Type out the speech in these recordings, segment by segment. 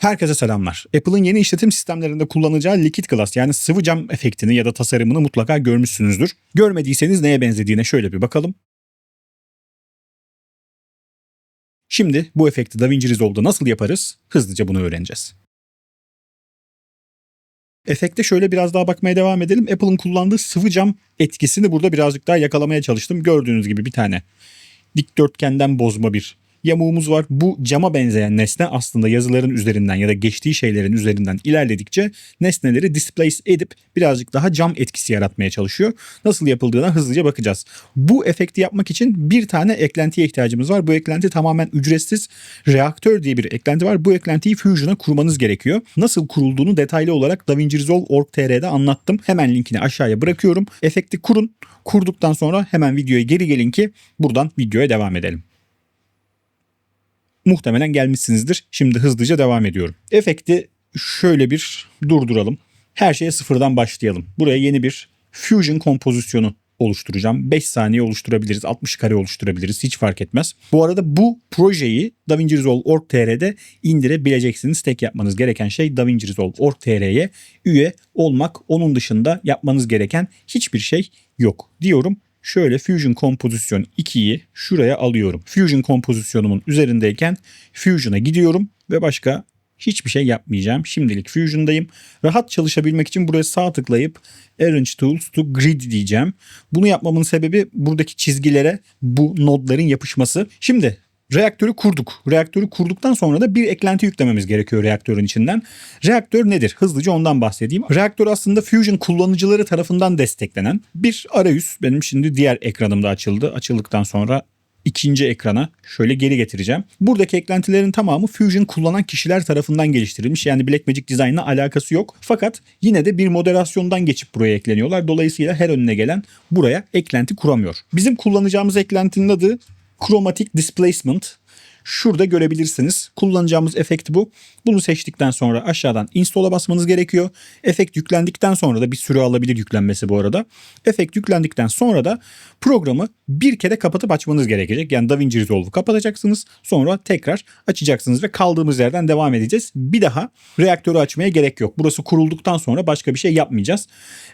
Herkese selamlar. Apple'ın yeni işletim sistemlerinde kullanacağı Liquid Glass yani sıvı cam efektini ya da tasarımını mutlaka görmüşsünüzdür. Görmediyseniz neye benzediğine şöyle bir bakalım. Şimdi bu efekti DaVinci Resolve'da nasıl yaparız? Hızlıca bunu öğreneceğiz. Efekte şöyle biraz daha bakmaya devam edelim. Apple'ın kullandığı sıvı cam etkisini burada birazcık daha yakalamaya çalıştım. Gördüğünüz gibi bir tane dikdörtgenden bozma bir yamuğumuz var. Bu cama benzeyen nesne aslında yazıların üzerinden ya da geçtiği şeylerin üzerinden ilerledikçe nesneleri displace edip birazcık daha cam etkisi yaratmaya çalışıyor. Nasıl yapıldığına hızlıca bakacağız. Bu efekti yapmak için bir tane eklentiye ihtiyacımız var. Bu eklenti tamamen ücretsiz. Reaktör diye bir eklenti var. Bu eklentiyi Fusion'a kurmanız gerekiyor. Nasıl kurulduğunu detaylı olarak DaVinci Resolve org.tr'de anlattım. Hemen linkini aşağıya bırakıyorum. Efekti kurun. Kurduktan sonra hemen videoya geri gelin ki buradan videoya devam edelim muhtemelen gelmişsinizdir. Şimdi hızlıca devam ediyorum. Efekti şöyle bir durduralım. Her şeye sıfırdan başlayalım. Buraya yeni bir Fusion kompozisyonu oluşturacağım. 5 saniye oluşturabiliriz, 60 kare oluşturabiliriz hiç fark etmez. Bu arada bu projeyi DaVinci Resolve org.tr'de indirebileceksiniz. Tek yapmanız gereken şey DaVinci Resolve org.tr'ye üye olmak. Onun dışında yapmanız gereken hiçbir şey yok diyorum şöyle Fusion Kompozisyon 2'yi şuraya alıyorum. Fusion kompozisyonumun üzerindeyken Fusion'a gidiyorum ve başka hiçbir şey yapmayacağım. Şimdilik Fusion'dayım. Rahat çalışabilmek için buraya sağ tıklayıp Arrange Tools to Grid diyeceğim. Bunu yapmamın sebebi buradaki çizgilere bu nodların yapışması. Şimdi reaktörü kurduk. Reaktörü kurduktan sonra da bir eklenti yüklememiz gerekiyor reaktörün içinden. Reaktör nedir? Hızlıca ondan bahsedeyim. Reaktör aslında Fusion kullanıcıları tarafından desteklenen bir arayüz. Benim şimdi diğer ekranımda açıldı. Açıldıktan sonra ikinci ekrana şöyle geri getireceğim. Buradaki eklentilerin tamamı Fusion kullanan kişiler tarafından geliştirilmiş. Yani Blackmagic Design'la alakası yok. Fakat yine de bir moderasyondan geçip buraya ekleniyorlar. Dolayısıyla her önüne gelen buraya eklenti kuramıyor. Bizim kullanacağımız eklentinin adı Chromatic Displacement. Şurada görebilirsiniz. Kullanacağımız efekt bu. Bunu seçtikten sonra aşağıdan install'a basmanız gerekiyor. Efekt yüklendikten sonra da bir süre alabilir yüklenmesi bu arada. Efekt yüklendikten sonra da programı bir kere kapatıp açmanız gerekecek. Yani DaVinci Resolve'u kapatacaksınız. Sonra tekrar açacaksınız ve kaldığımız yerden devam edeceğiz. Bir daha reaktörü açmaya gerek yok. Burası kurulduktan sonra başka bir şey yapmayacağız.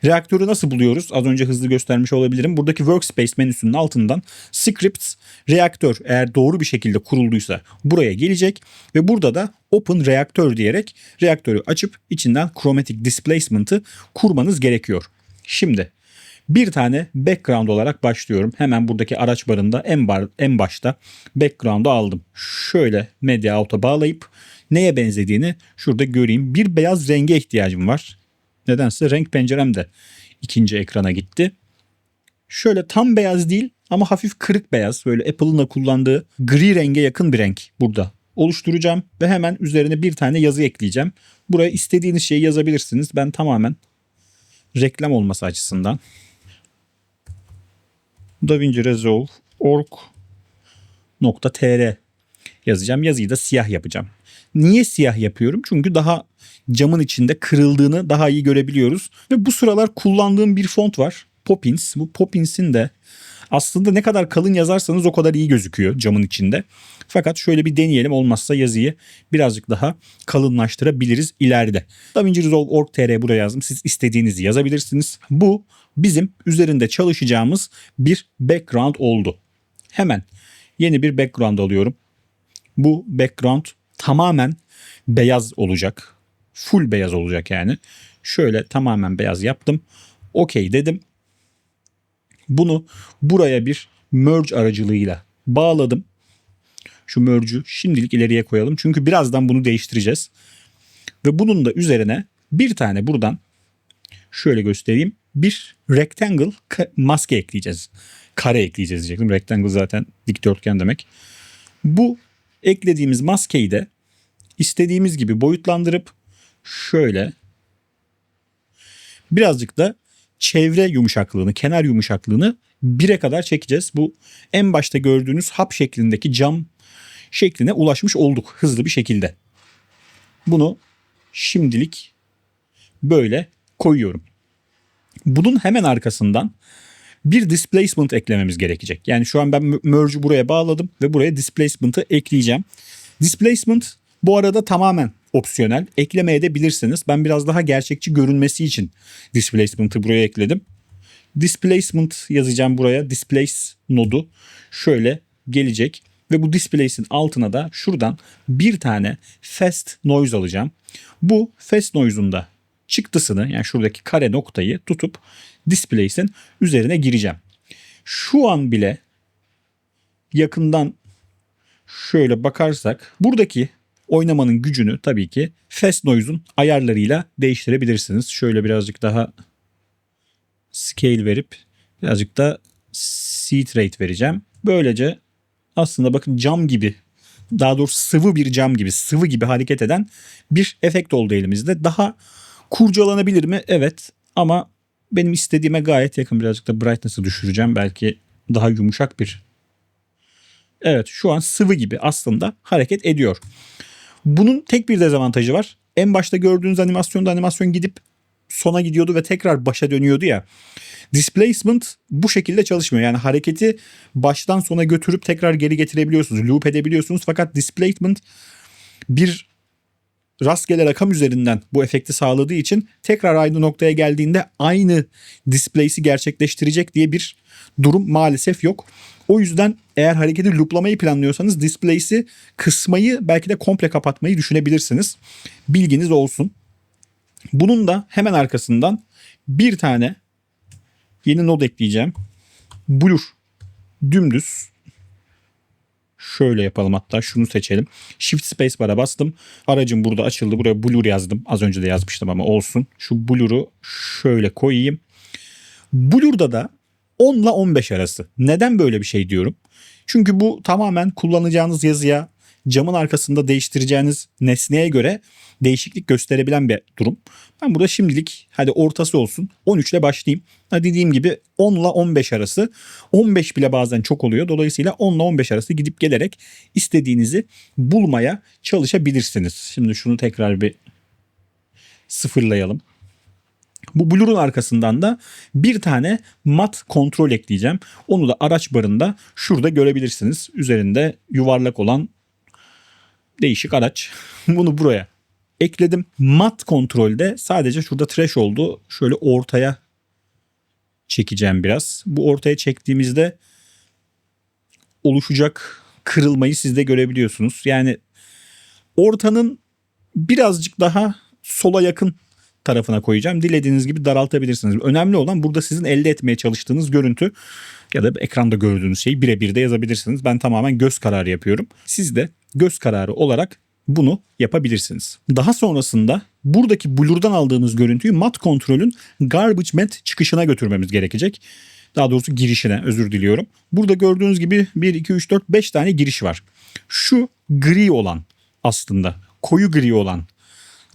Reaktörü nasıl buluyoruz? Az önce hızlı göstermiş olabilirim. Buradaki Workspace menüsünün altından Scripts, reaktör eğer doğru bir şekilde kurulduysa buraya gelecek ve burada da Open Reaktör diyerek reaktörü açıp içinden Chromatic Displacement'ı kurmanız gerekiyor. Şimdi bir tane background olarak başlıyorum. Hemen buradaki araç barında en, bar, en başta background'u aldım. Şöyle Media Out'a bağlayıp neye benzediğini şurada göreyim. Bir beyaz renge ihtiyacım var. Nedense renk pencerem de ikinci ekrana gitti. Şöyle tam beyaz değil ama hafif kırık beyaz. Böyle Apple'ın da kullandığı gri renge yakın bir renk burada oluşturacağım ve hemen üzerine bir tane yazı ekleyeceğim. Buraya istediğiniz şeyi yazabilirsiniz. Ben tamamen reklam olması açısından DaVinci Resolve org.tr yazacağım. Yazıyı da siyah yapacağım. Niye siyah yapıyorum? Çünkü daha camın içinde kırıldığını daha iyi görebiliyoruz. Ve bu sıralar kullandığım bir font var. Poppins. Bu Poppins'in de aslında ne kadar kalın yazarsanız o kadar iyi gözüküyor camın içinde. Fakat şöyle bir deneyelim olmazsa yazıyı birazcık daha kalınlaştırabiliriz ileride. DaVinci Resolve org.tr buraya yazdım. Siz istediğinizi yazabilirsiniz. Bu bizim üzerinde çalışacağımız bir background oldu. Hemen yeni bir background alıyorum. Bu background tamamen beyaz olacak. Full beyaz olacak yani. Şöyle tamamen beyaz yaptım. Okey dedim. Bunu buraya bir merge aracılığıyla bağladım. Şu merge'ü şimdilik ileriye koyalım. Çünkü birazdan bunu değiştireceğiz. Ve bunun da üzerine bir tane buradan şöyle göstereyim. Bir rectangle maske ekleyeceğiz. Kare ekleyeceğiz diyecektim. Rectangle zaten dikdörtgen demek. Bu eklediğimiz maskeyi de istediğimiz gibi boyutlandırıp şöyle birazcık da çevre yumuşaklığını, kenar yumuşaklığını 1'e kadar çekeceğiz. Bu en başta gördüğünüz hap şeklindeki cam şekline ulaşmış olduk hızlı bir şekilde. Bunu şimdilik böyle koyuyorum. Bunun hemen arkasından bir displacement eklememiz gerekecek. Yani şu an ben merge'ü buraya bağladım ve buraya displacement'ı ekleyeceğim. Displacement bu arada tamamen opsiyonel. Eklemeye de bilirsiniz. Ben biraz daha gerçekçi görünmesi için displacement'ı buraya ekledim. Displacement yazacağım buraya. Displace nodu şöyle gelecek ve bu displace'in altına da şuradan bir tane fast noise alacağım. Bu fast noise'un da çıktısını yani şuradaki kare noktayı tutup displace'in üzerine gireceğim. Şu an bile yakından şöyle bakarsak buradaki oynamanın gücünü tabii ki fast noise'un ayarlarıyla değiştirebilirsiniz. Şöyle birazcık daha scale verip birazcık da seed rate vereceğim. Böylece aslında bakın cam gibi daha doğrusu sıvı bir cam gibi sıvı gibi hareket eden bir efekt oldu elimizde. Daha kurcalanabilir mi? Evet ama benim istediğime gayet yakın birazcık da brightness'ı düşüreceğim. Belki daha yumuşak bir Evet şu an sıvı gibi aslında hareket ediyor. Bunun tek bir dezavantajı var. En başta gördüğünüz animasyonda animasyon gidip sona gidiyordu ve tekrar başa dönüyordu ya. Displacement bu şekilde çalışmıyor. Yani hareketi baştan sona götürüp tekrar geri getirebiliyorsunuz. Loop edebiliyorsunuz. Fakat displacement bir rastgele rakam üzerinden bu efekti sağladığı için tekrar aynı noktaya geldiğinde aynı displace'i gerçekleştirecek diye bir durum maalesef yok. O yüzden eğer hareketi looplamayı planlıyorsanız displace'i kısmayı belki de komple kapatmayı düşünebilirsiniz. Bilginiz olsun. Bunun da hemen arkasından bir tane yeni node ekleyeceğim. Blur. Dümdüz. Şöyle yapalım hatta şunu seçelim. Shift Space bar'a bastım. Aracım burada açıldı. Buraya Blur yazdım. Az önce de yazmıştım ama olsun. Şu Blur'u şöyle koyayım. Blur'da da 10 ile 15 arası. Neden böyle bir şey diyorum? Çünkü bu tamamen kullanacağınız yazıya, camın arkasında değiştireceğiniz nesneye göre değişiklik gösterebilen bir durum. Ben burada şimdilik hadi ortası olsun 13 ile başlayayım. Ha dediğim gibi 10 ile 15 arası 15 bile bazen çok oluyor. Dolayısıyla 10 ile 15 arası gidip gelerek istediğinizi bulmaya çalışabilirsiniz. Şimdi şunu tekrar bir sıfırlayalım. Bu Blur'un arkasından da bir tane mat kontrol ekleyeceğim. Onu da araç barında şurada görebilirsiniz. Üzerinde yuvarlak olan değişik araç. Bunu buraya ekledim. Mat kontrolde sadece şurada trash oldu. Şöyle ortaya çekeceğim biraz. Bu ortaya çektiğimizde oluşacak kırılmayı siz de görebiliyorsunuz. Yani ortanın birazcık daha sola yakın tarafına koyacağım. Dilediğiniz gibi daraltabilirsiniz. Önemli olan burada sizin elde etmeye çalıştığınız görüntü ya da ekranda gördüğünüz şeyi birebir de yazabilirsiniz. Ben tamamen göz kararı yapıyorum. Siz de göz kararı olarak bunu yapabilirsiniz. Daha sonrasında buradaki blur'dan aldığımız görüntüyü mat kontrolün garbage mat çıkışına götürmemiz gerekecek. Daha doğrusu girişine özür diliyorum. Burada gördüğünüz gibi 1, 2, 3, 4, 5 tane giriş var. Şu gri olan aslında koyu gri olan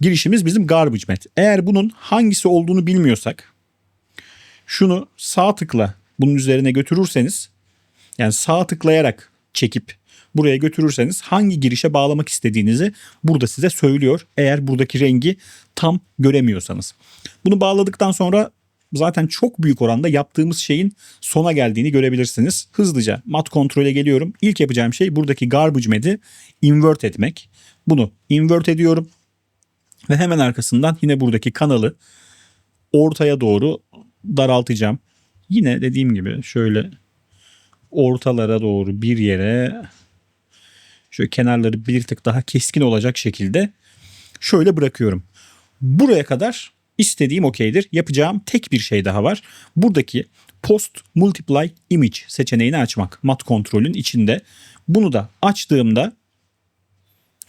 girişimiz bizim garbage mat. Eğer bunun hangisi olduğunu bilmiyorsak şunu sağ tıkla bunun üzerine götürürseniz yani sağ tıklayarak çekip buraya götürürseniz hangi girişe bağlamak istediğinizi burada size söylüyor. Eğer buradaki rengi tam göremiyorsanız. Bunu bağladıktan sonra zaten çok büyük oranda yaptığımız şeyin sona geldiğini görebilirsiniz. Hızlıca mat kontrole geliyorum. İlk yapacağım şey buradaki garbage mad'i invert etmek. Bunu invert ediyorum. Ve hemen arkasından yine buradaki kanalı ortaya doğru daraltacağım. Yine dediğim gibi şöyle ortalara doğru bir yere şöyle kenarları bir tık daha keskin olacak şekilde şöyle bırakıyorum. Buraya kadar istediğim okeydir. Yapacağım tek bir şey daha var. Buradaki Post Multiply Image seçeneğini açmak. Mat kontrolün içinde. Bunu da açtığımda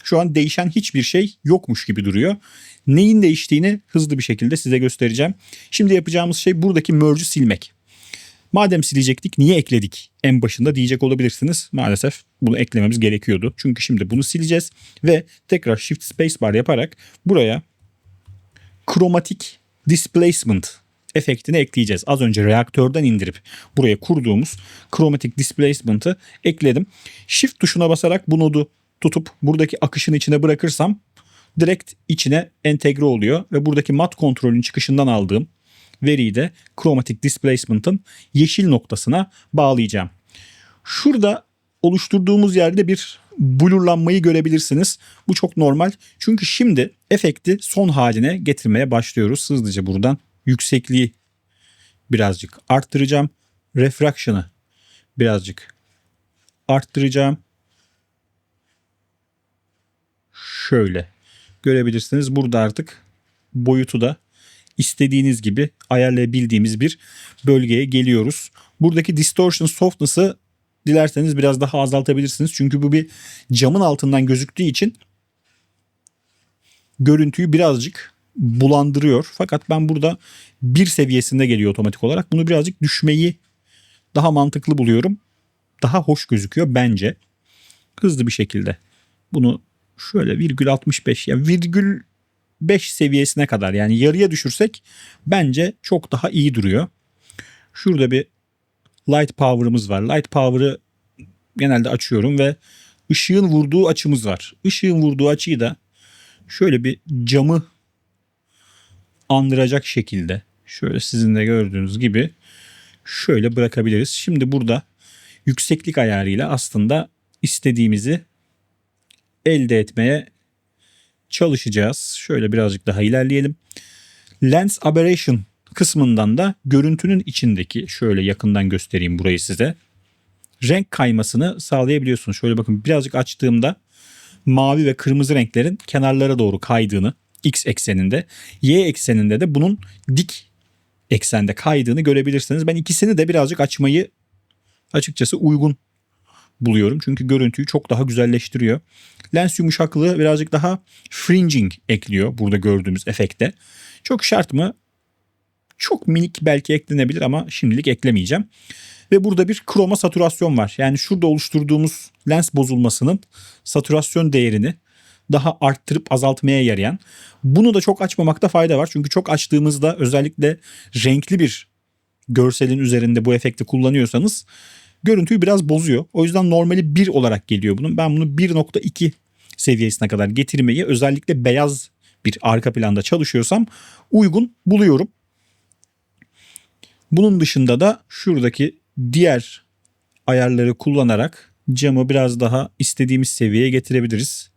şu an değişen hiçbir şey yokmuş gibi duruyor. Neyin değiştiğini hızlı bir şekilde size göstereceğim. Şimdi yapacağımız şey buradaki merge'ü silmek. Madem silecektik niye ekledik en başında diyecek olabilirsiniz. Maalesef bunu eklememiz gerekiyordu. Çünkü şimdi bunu sileceğiz ve tekrar Shift Spacebar yaparak buraya Chromatic Displacement efektini ekleyeceğiz. Az önce reaktörden indirip buraya kurduğumuz Chromatic Displacement'ı ekledim. Shift tuşuna basarak bu nodu tutup buradaki akışın içine bırakırsam direkt içine entegre oluyor ve buradaki mat kontrolün çıkışından aldığım veriyi de Chromatic Displacement'ın yeşil noktasına bağlayacağım. Şurada oluşturduğumuz yerde bir blurlanmayı görebilirsiniz. Bu çok normal. Çünkü şimdi efekti son haline getirmeye başlıyoruz. Hızlıca buradan yüksekliği birazcık arttıracağım. Refraction'ı birazcık arttıracağım. Şöyle görebilirsiniz. Burada artık boyutu da istediğiniz gibi ayarlayabildiğimiz bir bölgeye geliyoruz. Buradaki distortion softness'ı dilerseniz biraz daha azaltabilirsiniz. Çünkü bu bir camın altından gözüktüğü için görüntüyü birazcık bulandırıyor. Fakat ben burada bir seviyesinde geliyor otomatik olarak. Bunu birazcık düşmeyi daha mantıklı buluyorum. Daha hoş gözüküyor bence. Hızlı bir şekilde bunu şöyle virgül 65 ya yani virgül 5 seviyesine kadar yani yarıya düşürsek bence çok daha iyi duruyor. Şurada bir light power'ımız var. Light power'ı genelde açıyorum ve ışığın vurduğu açımız var. Işığın vurduğu açıyı da şöyle bir camı andıracak şekilde şöyle sizin de gördüğünüz gibi şöyle bırakabiliriz. Şimdi burada yükseklik ayarıyla aslında istediğimizi elde etmeye çalışacağız. Şöyle birazcık daha ilerleyelim. Lens Aberration kısmından da görüntünün içindeki şöyle yakından göstereyim burayı size. Renk kaymasını sağlayabiliyorsunuz. Şöyle bakın birazcık açtığımda mavi ve kırmızı renklerin kenarlara doğru kaydığını x ekseninde, y ekseninde de bunun dik eksende kaydığını görebilirsiniz. Ben ikisini de birazcık açmayı açıkçası uygun buluyorum. Çünkü görüntüyü çok daha güzelleştiriyor. Lens yumuşaklığı birazcık daha fringing ekliyor burada gördüğümüz efekte. Çok şart mı? Çok minik belki eklenebilir ama şimdilik eklemeyeceğim. Ve burada bir kroma saturasyon var. Yani şurada oluşturduğumuz lens bozulmasının saturasyon değerini daha arttırıp azaltmaya yarayan. Bunu da çok açmamakta fayda var. Çünkü çok açtığımızda özellikle renkli bir görselin üzerinde bu efekti kullanıyorsanız görüntüyü biraz bozuyor. O yüzden normali 1 olarak geliyor bunun. Ben bunu 1.2 seviyesine kadar getirmeyi özellikle beyaz bir arka planda çalışıyorsam uygun buluyorum. Bunun dışında da şuradaki diğer ayarları kullanarak camı biraz daha istediğimiz seviyeye getirebiliriz.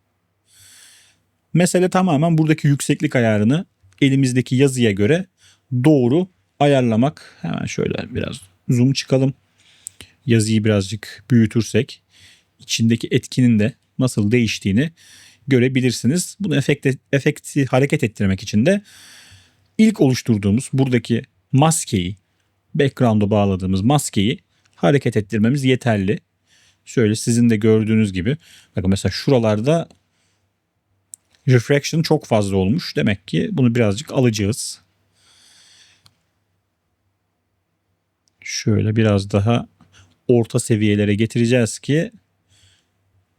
Mesele tamamen buradaki yükseklik ayarını elimizdeki yazıya göre doğru ayarlamak. Hemen şöyle biraz zoom çıkalım. Yazıyı birazcık büyütürsek içindeki etkinin de nasıl değiştiğini görebilirsiniz. Bunu efekti, efekti hareket ettirmek için de ilk oluşturduğumuz buradaki maskeyi background'a bağladığımız maskeyi hareket ettirmemiz yeterli. Şöyle sizin de gördüğünüz gibi bakın mesela şuralarda refraction çok fazla olmuş. Demek ki bunu birazcık alacağız. Şöyle biraz daha orta seviyelere getireceğiz ki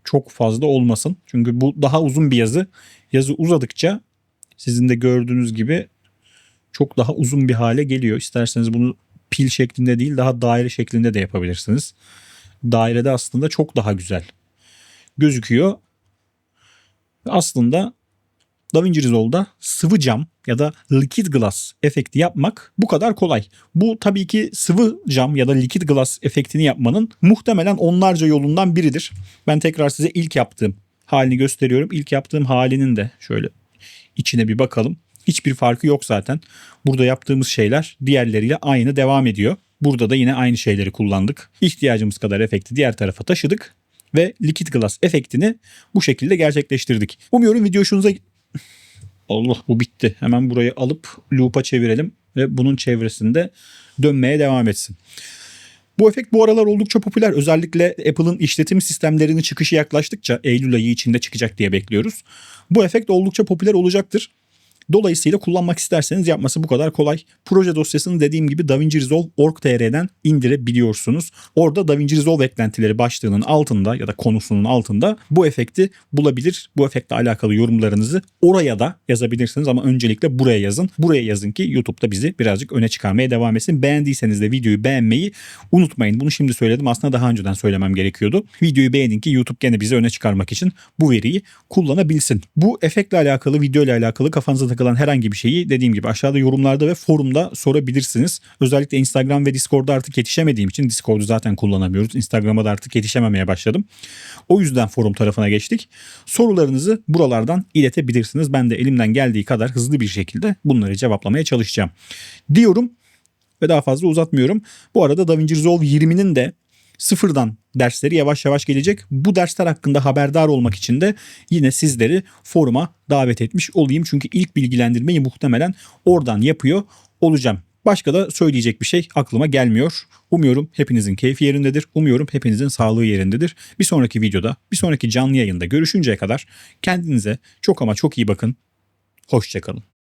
çok fazla olmasın. Çünkü bu daha uzun bir yazı. Yazı uzadıkça sizin de gördüğünüz gibi çok daha uzun bir hale geliyor. İsterseniz bunu pil şeklinde değil daha daire şeklinde de yapabilirsiniz. Dairede aslında çok daha güzel gözüküyor. Aslında DaVinci Resolve'da sıvı cam ya da liquid glass efekti yapmak bu kadar kolay. Bu tabii ki sıvı cam ya da liquid glass efektini yapmanın muhtemelen onlarca yolundan biridir. Ben tekrar size ilk yaptığım halini gösteriyorum. İlk yaptığım halinin de şöyle içine bir bakalım. Hiçbir farkı yok zaten. Burada yaptığımız şeyler diğerleriyle aynı devam ediyor. Burada da yine aynı şeyleri kullandık. İhtiyacımız kadar efekti diğer tarafa taşıdık ve liquid glass efektini bu şekilde gerçekleştirdik. Umuyorum video hoşunuza Allah bu bitti. Hemen burayı alıp loop'a çevirelim ve bunun çevresinde dönmeye devam etsin. Bu efekt bu aralar oldukça popüler. Özellikle Apple'ın işletim sistemlerinin çıkışı yaklaştıkça Eylül ayı içinde çıkacak diye bekliyoruz. Bu efekt oldukça popüler olacaktır. Dolayısıyla kullanmak isterseniz yapması bu kadar kolay. Proje dosyasını dediğim gibi DaVinci Resolve org.tr'den indirebiliyorsunuz. Orada DaVinci Resolve eklentileri başlığının altında ya da konusunun altında bu efekti bulabilir. Bu efektle alakalı yorumlarınızı oraya da yazabilirsiniz ama öncelikle buraya yazın. Buraya yazın ki YouTube'da bizi birazcık öne çıkarmaya devam etsin. Beğendiyseniz de videoyu beğenmeyi unutmayın. Bunu şimdi söyledim aslında daha önceden söylemem gerekiyordu. Videoyu beğenin ki YouTube gene bizi öne çıkarmak için bu veriyi kullanabilsin. Bu efektle alakalı, video ile alakalı kafanızda takılan herhangi bir şeyi dediğim gibi aşağıda yorumlarda ve forumda sorabilirsiniz. Özellikle Instagram ve Discord'da artık yetişemediğim için Discord'u zaten kullanamıyoruz. Instagram'a da artık yetişememeye başladım. O yüzden forum tarafına geçtik. Sorularınızı buralardan iletebilirsiniz. Ben de elimden geldiği kadar hızlı bir şekilde bunları cevaplamaya çalışacağım. Diyorum ve daha fazla uzatmıyorum. Bu arada DaVinci Resolve 20'nin de sıfırdan dersleri yavaş yavaş gelecek. Bu dersler hakkında haberdar olmak için de yine sizleri foruma davet etmiş olayım. Çünkü ilk bilgilendirmeyi muhtemelen oradan yapıyor olacağım. Başka da söyleyecek bir şey aklıma gelmiyor. Umuyorum hepinizin keyfi yerindedir. Umuyorum hepinizin sağlığı yerindedir. Bir sonraki videoda, bir sonraki canlı yayında görüşünceye kadar kendinize çok ama çok iyi bakın. Hoşçakalın.